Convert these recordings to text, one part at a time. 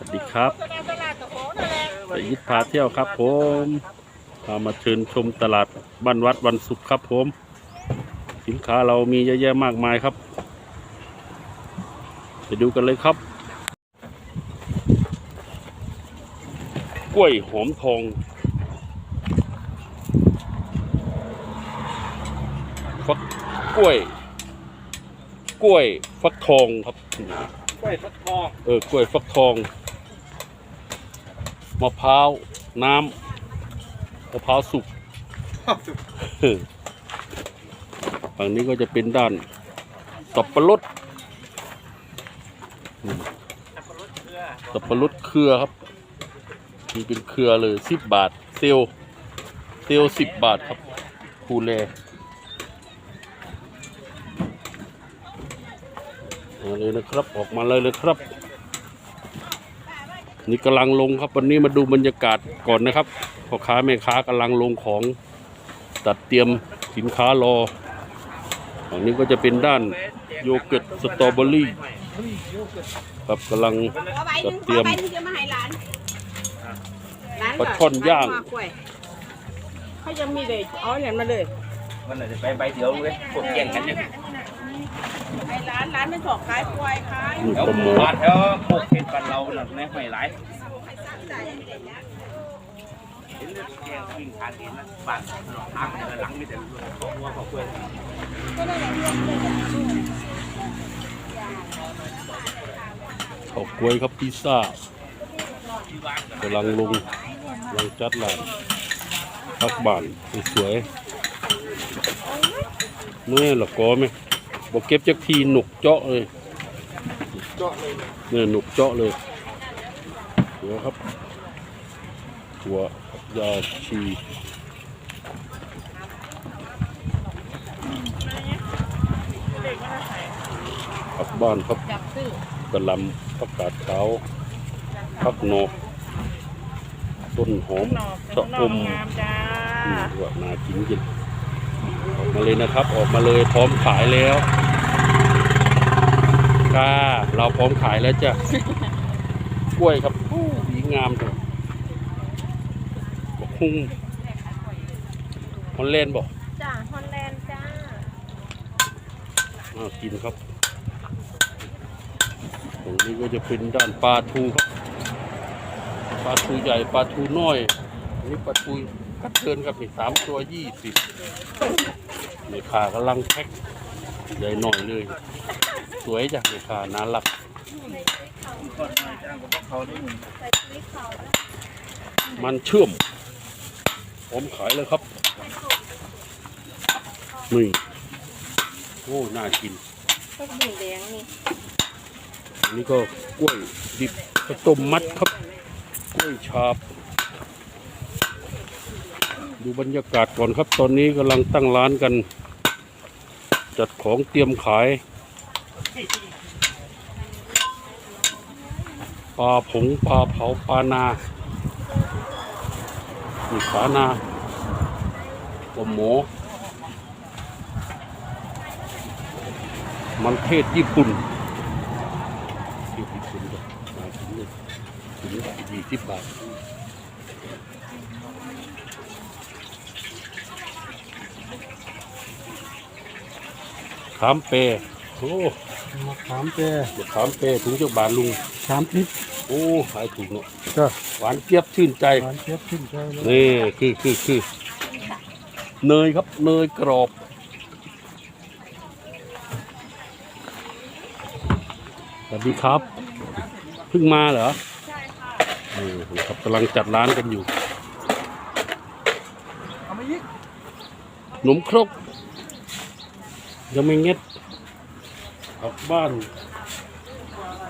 วัสดีครับไปยิดพาเที่ยวครับผมพามาเชิญชมตลาดบ้านวัดวันศุกร์ครับผม สินค้าเรามีเยอะแยะมากมายครับ ไปดูกันเลยครับ กล้วยหอมทองฟักกล้วย กล้วยฟักทองครับกล้วยฟักทอง เออกล้วยฟักทอง มะพร้าวน้ำมะพร้าวสุกฝั่งนี้ก็จะเป็นด้านสับปะรดอืมสับปะรดเครือครับมีเป็นเครือเลยสิบบาท เซลลเซลสิบบาทครับคูแลมาเลยนะครับออกมาเลยเลยครับ นี่กำลังลงครับวันนี้มาดูบรรยากาศก่อนนะครับพ่อค้าแม่ค้ากำลังลงของตัดเตรียมสินค้ารอฝั่งนี้ก็จะเป็นด้านโยเกิร์ตสตรอเบอรี่ครับกำลังเอาใบหนึ่งเตรียมเอาใบหนึ่งจะข้นร้านปลาช่อนย่างเขายังมีเลยเอาอย่างมาเลย มันอาจจะไปใบเดียวเลยพวกแย่งกันเนี่ยให้ร้านร้านไม่ถอกขายกล้วยขายนี่แถวปลาหหมูมู่บ้านแถวพวกเขตบ้านเราหนักแน่ไม่หลายเห็นเลือดแกงวิ่งผ่านเห็นนะบ้านทางเดินหลังไม่แต่ของวัวของกล้วยข้าวกล้วยครับพิซซ่ากำลังลงกำลังจัดลานพักบ้านสวยๆ เมื่อละกอไหมบอกเก็บจักทีหนุกเจาะเลยเจาะเลยเนี่ยหนุกเจาะเลยเดี๋ยวครับตัวยาชีผักบ้านครับจับซื้อกระหลำผักกาดขาวผักนอกต้นหอมนอกชะอมงามจ้านี่ว่านากินกิน ออกมาเลยนะครับ ออกมาเลยพร้อมขายแล้วกล้าเราพร้อมขายแล้วจ้ะ กล้วยครับอู้ดีงามจังบอกคุ้งฮอนแลนด์บอกจ้าฮอนแลนด์จ้ามากินครับ ตรงนี้ก็จะเป็นด้านปลาทูครับ ปลาทูใหญ่ปลาทูน้อยอันนี่ปลาทู กัดเกินครับนี่สามตัวยี่สิบนี่ขากำลังแพ็คใหญ่หน่อยเลย สวยจ้ะนี่ขาน่ารักมันเชื่อม ผมขายเลยครับนี่โอ้ น่ากินก็หมูแดงนี่อันนี้ก็กล้วยดิบข้าวต้มมัดครับ กล้วยฉาบ ดูบรรยากาศก่อนครับ ตอนนี้กำลังตั้งร้านกัน จัดของเตรียมขายปลาผงปลาเผาปลานานี่ปลานาปลาหมูมันเทศญี่ปุ่นที่ญี่ปุ่นก็มาถึงถึงยี่สิบบาท ขามเปรโอ้มะขามแก่มะขามเปรถุงเจ้าบาทลุงสามทิศโอ้ขายถูกเนาะจ้ะหวานเจี๊ยบชื่นใจหวานเจี๊ยบขึ้นใจเลยนี่คือคือคือเนยครับเนยกรอบสวัสดีครับเพิ่งมาเหรอใช่ค่ะเออนะครับกำลังจัดร้านกันอยู่เอามายิกหนมครก ยังไม่เงียดออกบ้าน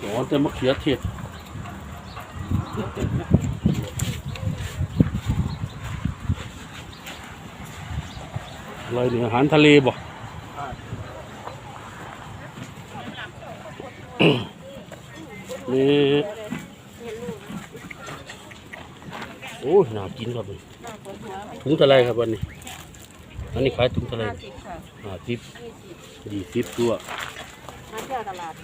หอนแต่มะเขือเทศอะไรเนี่ยอาหารทะเลบ่นี่โอ้ยน่ากินครับนี่ถุงเท่าไรครับวันนี้ อันนี้ขายถุงเท่าไรห้าสิบค่ะห้าสิบยี่สิบยี่สิบตัวมาเที่ยวตลาด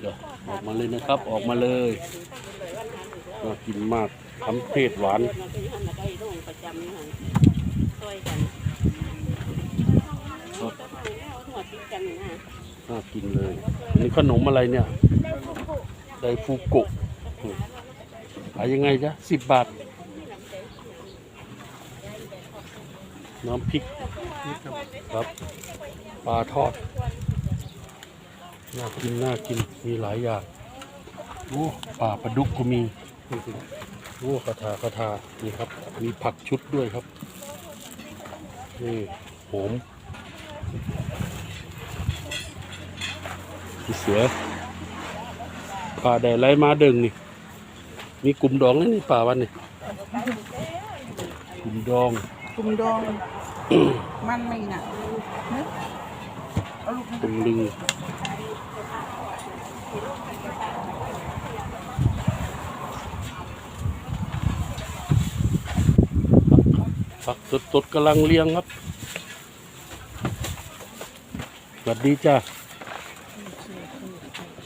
เดี๋ยวออกมาเลยนะครับ ออกมาเลยเลยวันนั้นน่ากินมากทำเพศหวานเราไปหันได้โรงประจำนี่หันช่วยกันหัวติดกันนะน่ากินเลยอันนี่ขนมอะไรเนี่ยไดฟูกุอืมขายยังไงจ๊ะสิบบาท น้ำพริก ครับปลาทอด น่ากิน น่ากิน มีหลายอย่างโอ้ปลาปลาดุกก็มีโอ้กระทากระทานี่ครับ มีผักชุดด้วยครับ นี่โหมพี่เสือป่าแดดไรมาเดิงนี่ มีกลุ่มดองแล้วนี่ป่าวันนี่กลุ่มดองกลุ่มดอง มันไม่น่ะเอาลูกกลุ่มลึงผักสดๆกำลังเลี้ยงครับสวัสดีจ้า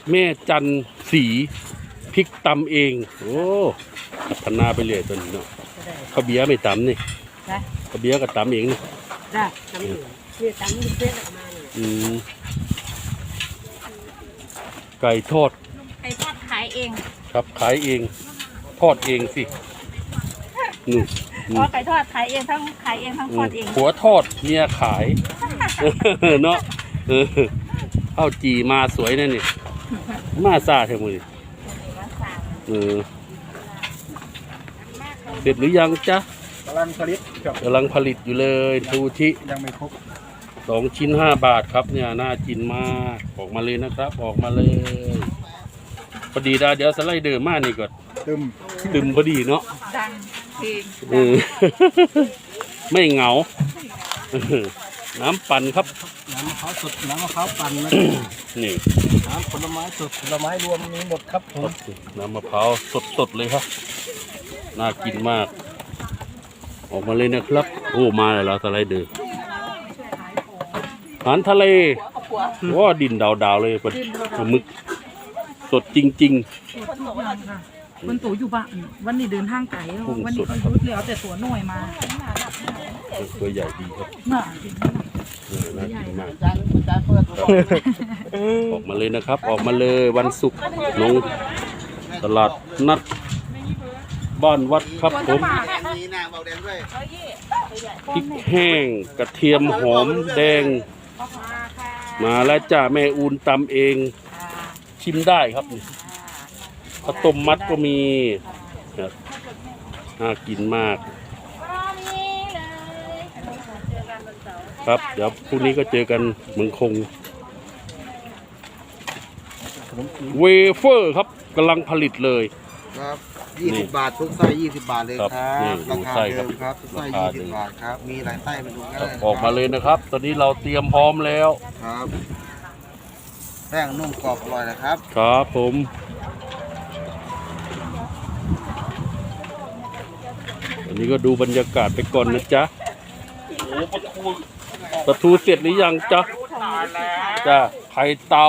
แม่จันสีพริกตำเอง โอ้พัฒนาไปเรื่อยตัวนี้เนาะข้าวเบียร์ไม่ตำนี่นะ ข้าวเบียร์ก็ตำเองนี่ ได้ตำเหลืองนี่ตำนี่เพื่อนออกมาเนี่ยอืมไก่ทอดไอ้ทอดขายเองครับขายเอง ทอดเองสินี่อ๋อไก่ทอดขายเองทั้งขายเองทั้งทอดเองผัวทอดเมียขายเนาะเออข้าวจีมาสวยนะนี่มาซาเท่มือนี่เออเสร็จหรือยังจ๊ะกำลังผลิต กับ กำลังผลิตอยู่เลยทูชิยังไม่ครบสองชิ้นห้าบาทครับเนี่ยน่ากินมากออกมาเลยนะครับ ออกมาเลยพอดีดาเดี๋ยวสไลเดอร์มานี่ก่อนตึมตึมพอดีเนาะดังเพลงเออ ไม่เหงาเออน้ำปั่นครับ น้ำมะพร้าวสดน้ำมะพร้าวปั่นนะนี่น้ำผลไม้สดผลไม้รวมมีหมดครับผม น้ำมะพร้าวสดๆเลยครับ น่ากินมาก ออกมาเลยนะครับ โอ้มาแล้วสไลเดอร์อาหารทะเลว้าดินดาวๆเลยปลาปลาหมึก สดจริงวันตัวอยู่บ้านวันนี้เดินทางไกลกุ้งวันนี้สดเขายุดแล้วแต่ตัวหน่อยมาๆตัวใหญ่ดีครับน่ะเออน่ากินมากครับออกมาเลยนะครับ ออกมาเลยวันศุกร์น้องตลาดนัด บ้านวัดครับผมมีหน้าเบาแดงด้วยพริกแห้งกระเทียมหอมแดง มาแล้วจ้าแม่อูนตำเอง ชิมได้ครับนี่ข้าวต้มมัดก็มีครับน่ากินมาก ครับเดี๋ยวพรุ่งนี้ก็เจอกันเมืองคง เวเฟอร์ครับกำลังผลิตเลยครับ นี่20บาททุกไส้20บาทเลยครับครันี่บดูราคาไส้ครัเดิบมครับทุกไส้ราคาเดิม20บาทครับ มีหลายไส้มาดูกันครัได้บนะออกมาเลยนะครับ ตอนนี้เราเตรียมพร้อมแล้ว ครับแป้งนุ่มกรอบอร่อยนะครับ ครับผม อันนี้ก็ดูบรรยากาศไปก่อนนะจ๊ะโอ้ปลาทูปลาทูเสร็จหรือยังจ๊ะจ้ะไข่เตา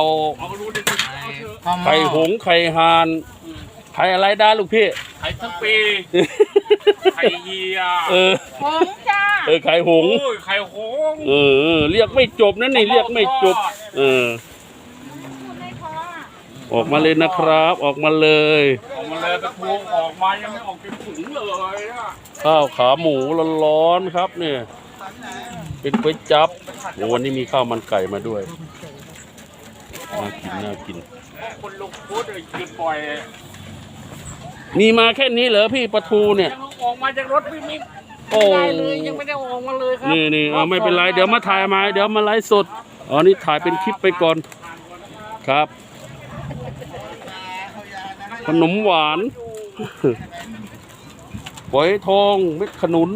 ไข่หงส์ไข่ห่าน ไข่อะไรได้ลูกพี่ ไข่ทั้งปี ไข่เยียเออ หงจ้าเออไข่หงส์โอ้ยไข่โหงเออเออ เรียกไม่จบนั่นนี่เรียกไม่จบ เออออกมาเลยนะครับ ออกมาเลย ออกมาเลยตะพวงออกมายังไม่ออกเป็นถุงเลยอะข้าวขาหมูร้อนๆครับเนี่ย เป็นก๋วยจับโอ้วันนี้มีข้าวมันไก่มาด้วยน่ากินน่ากิน คนลงโพสต์เลยยืนปล่อย มีมาแค่นี้เหรอพี่ปลาทูเนี่ย ยังออกมาจากรถพี่มิกโอ้ ไม่ได้เลยยังไม่ได้ออกมาเลยครันี่นี่เอาไม่เป็นไรเดี๋ยวมาถ่ายมาเดี๋ยวมาไลฟ์สดอ๋อนี่ถ่ายเป็นคลิปไปก่อนครับ ขนมหวานฝอยทองเม็ดขนุน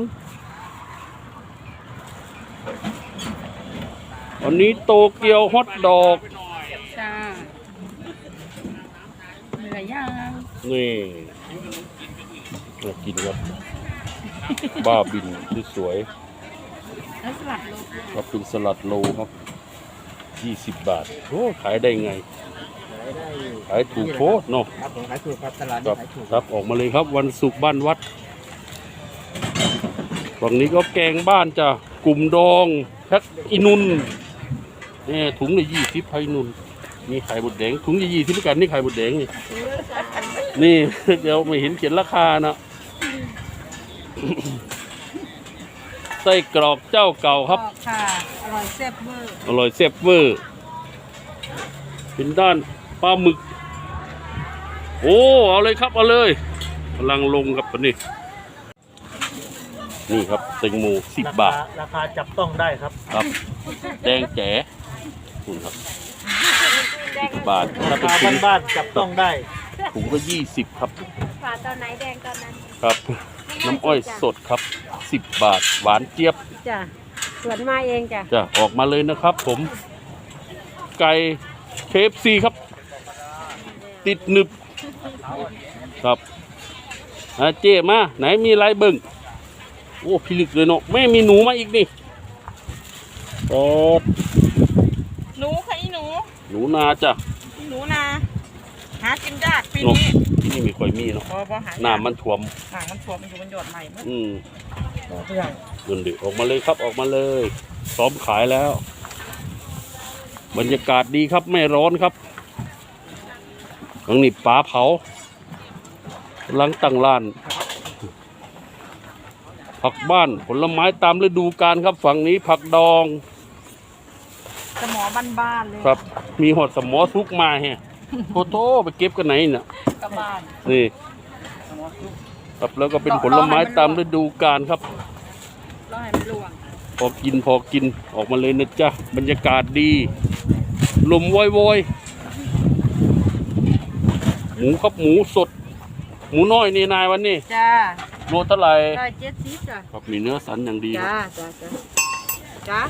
อันนี้โตเกียวฮอทดอก จ้า เหนื่อยยังนี่น่ากินครับ บ้าบินที่สวยแล้วสลัดโลครับเป็นสลัดโลครับยี่สิบบาทโอ้ขายได้ไง ขายถูกโคตรเนาะครับผมขายถูกครับตลาดคนี้รับขายถูกครับออกมาเลยครับ วันศุกร์บ้านวัดฝั่งนี้ก็แกงบ้านจ้ะกลุ่มดองแพ็คอินุนนี่ถุงละยี่สิบไพนุน มีไข่บดแดงถุงละยี่สิบกันนี่ไข่บดแดงนี่นี่เดี๋ยวไม่เห็นเขียนราคานะไส้กรอกเจ้าเก่าครับค่ะอร่อยแซ่บเวอร์อร่อยแซ่บเวอร์เป็นด้านปลาหมึก โอ้เอาเลยครับเอาเลยกำลังลงครับตอนนี้นี่ครับแตงโมสิบบาท ราคาจับต้องได้ครับ ครับ แดงแจ๋คุณครับ สิบบาท ถ้าเป็นถุงบ้านๆจับต้องได้ ถุงก็ยี่สิบครับ ฝาตอนไหนแดงตอนนั้นครับ น้ำอ้อยสดครับสิบบาท หวานเจี๊ยบ จ้ะสวนมาเองจ้ะจะออกมาเลยนะครับผม ไก่เคฟซีครับ ติดหนึบครับอาเจมาไหนมีอะไรเบิ่งโอ้พิลึกเลยเนาะไม่มีหนูมาอีกนี่โอ้หนูค่ะอีหนู หนูนาจ้ะอีหนูนาหากินยากปีเนาะนี้ที่นี่ไม่ค่อยมีเนาะพอพอหาน้ำมันท่วมหางมันสวมมันอยู่บนยอดใหม่เมื่ออืมเพื่อนเงินดิออกมาเลยครับออกมาเลยซ้อมขายแล้ว บรรยากาศดีครับไม่ร้อนครับตรงนี้ปลาเผากำลังตั้งร้าน ผักบ้านผลไม้ตามฤดูกาลครับฝั่งนี้ผักดองสม อบ้านๆเลยครับ มีหอดสมอซุกมาแฮะโทโตไปเก็บกันไหนน่ะกับบ้านนี่ครับแล้วก็เป็นผลไม้ตามฤดูกาลครับแล้วให้มันรวงพอกินพอกินออกมาเลยนะจ๊ะบรรยากาศดี ลมวอยๆหมูครับหมูสด หมูน้อยนี่นายวันนี้จ้าโลเท่าไหร่ได้เจ็ดสิบจ้ะครับมีเนื้อสันอย่างดีคจ้ารับจ้าจ้าจ้า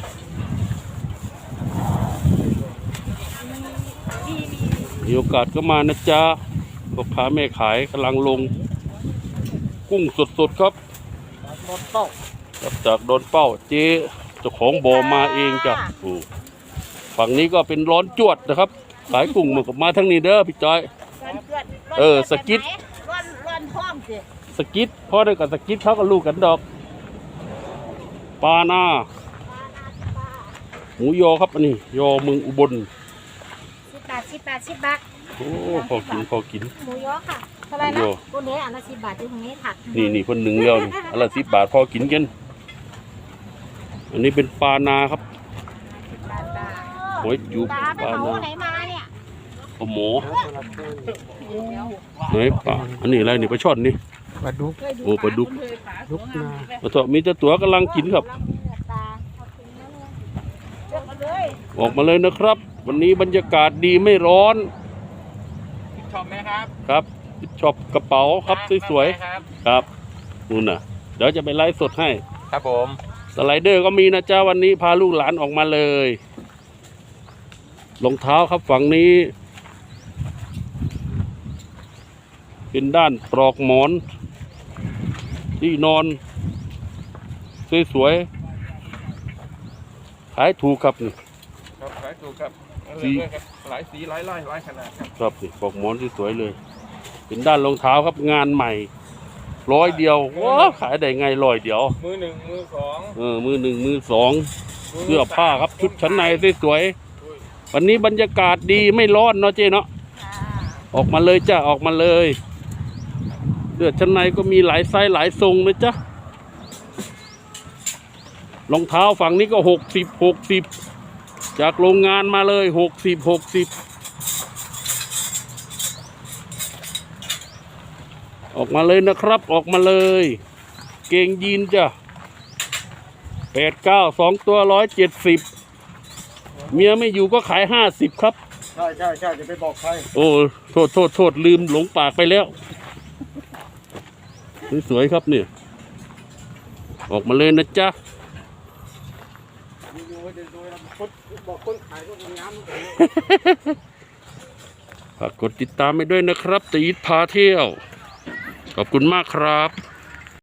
มีโอกาสก็มานะจ๊ะพ่อค้าแม่ขายกำลังลง กุ้งสดๆครับรถเต้าครับจากโดนเป้าเจ๊เจ้าของบ่อมาเองจ้ะอืมฝั่งนี้ก็เป็นร้อนจวดนะครับ ขายกุ้งมันก็มาทั้งนี้เด้อพี่จอย เออสกิดร่อนร่อนพร้อมสิสกิดพ่อได้กับสกิดเขาก็ลูกกันดอกปลาหน้าหมูยอครับอันนี้ยอเมืองอุบล สิบบาทสิบบาทสิบบาทโอ้พอกินพอกิน หมูยอค่ะเท่าไหรหมูนะยอ ตัวนี้อันละสิบบาทอยู่ตรงนี้ถักนี่นี่คนหนึ่งเดียวนี่อนละสิบบาทพอกินกัน อันนี้เป็นปลานาครับบาทบาทโอ้ยจูบตาไปปลาเหมานาไหนมาเนี่ยปลาหมอไหนปลาอันนี้อะไรนี่ปลาช่อนนี่มาดูโอ้ปลาดุกดุกนาปลาทอดมีแต่ตัวกำลังกินครับเราเลือกตาเอาถึงแล้วเนี่ยเลือกมาเลยออกมาเลยนะครับ วันนี้บรรยากาศดีไม่ร้อน ชอบไหมครับครับชอบกระเป๋าครับสวยๆครับนู่นน่ะ เดี๋ยวจะไปไลฟ์สดให้ ครับผมสไลเดอร์ก็มีนะจ้าวันนี้พาลูกหลานออกมาเลยรองเท้าครับฝั่งนี้ เป็นด้านปลอกหมอน ที่นอน สวยๆขายถูกครับนี่ ครับขายถูกครับ สีเรื่อยๆครับหลายสีหลายลายหลายขนาดครับครับนี่ปลอกหมอนที่สวยเลย เป็นด้านรองเท้าครับงานใหม่ร้อยเดียวว้าขายได้ไงร้อยเดียว มือหนึ่งมือสองเออมือหนึ่งมือสองเสื้อผ้าครับชุดชั้นในสวยๆวันนี้บรรยากาศดีไม่ร้อนเนาะเจ๊เนาะออกมาเลยจ้าออกมาเลยเสื้อชั้นในก็มีหลายไซส์หลายทรงนะจ๊ะรองเท้าฝั่งนี้ก็หกสิบหกสิบ จากโรงงานมาเลยหกสิบหกสิบออกมาเลยนะครับออกมาเลย เกงยีนจ้ะแปดเก้าสองตัวร้อยเจ็ดสิบเมียไม่อยู่ก็ขายห้าสิบครับ ใช่ใช่ใช่จะไปบอกใคร โอ้โทษโทษโทษลืมหลงปากไปแล้ว สวยๆครับเนี่ย ออกมาเลยนะจ๊ะ บอกคนขายก็งามฝากกดติดตามไปด้วยนะครับตีดพาเที่ยว ขอบคุณมากครับ